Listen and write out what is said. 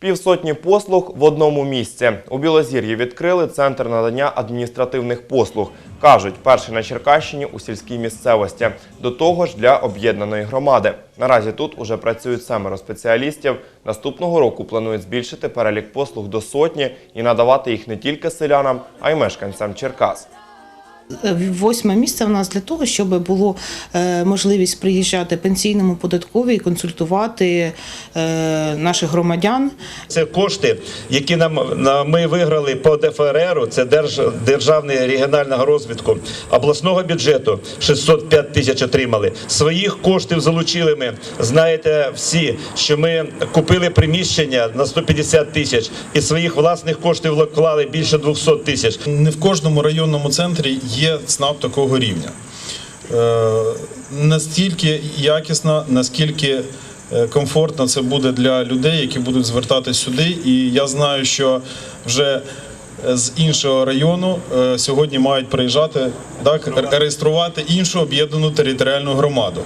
Півсотні послуг в одному місці. У Білозір'ї відкрили центр надання адміністративних послуг. Кажуть, перший на Черкащині у сільській місцевості. До того ж для об'єднаної громади. Наразі тут уже працюють семеро спеціалістів. Наступного року планують збільшити перелік послуг до сотні і надавати їх не тільки селянам, а й мешканцям Черкас. Восьме місце в нас для того, щоб було е, можливість приїжджати пенсійному податковій, консультувати е, наших громадян. Це кошти, які нам на- ми виграли по ДФРРу, це Держ, державний регіонального розвитку обласного бюджету 605 тисяч отримали. Своїх коштів залучили ми. Знаєте всі, що ми купили приміщення на 150 тисяч і своїх власних коштів вклали більше 200 тисяч. Не в кожному районному центрі є ЦНАП такого рівня. Е, Настільки якісно, наскільки е, комфортно це буде для людей, які будуть звертатись сюди. І я знаю, що вже з іншого району е, сьогодні мають приїжджати так, реєструвати іншу об'єднану територіальну громаду.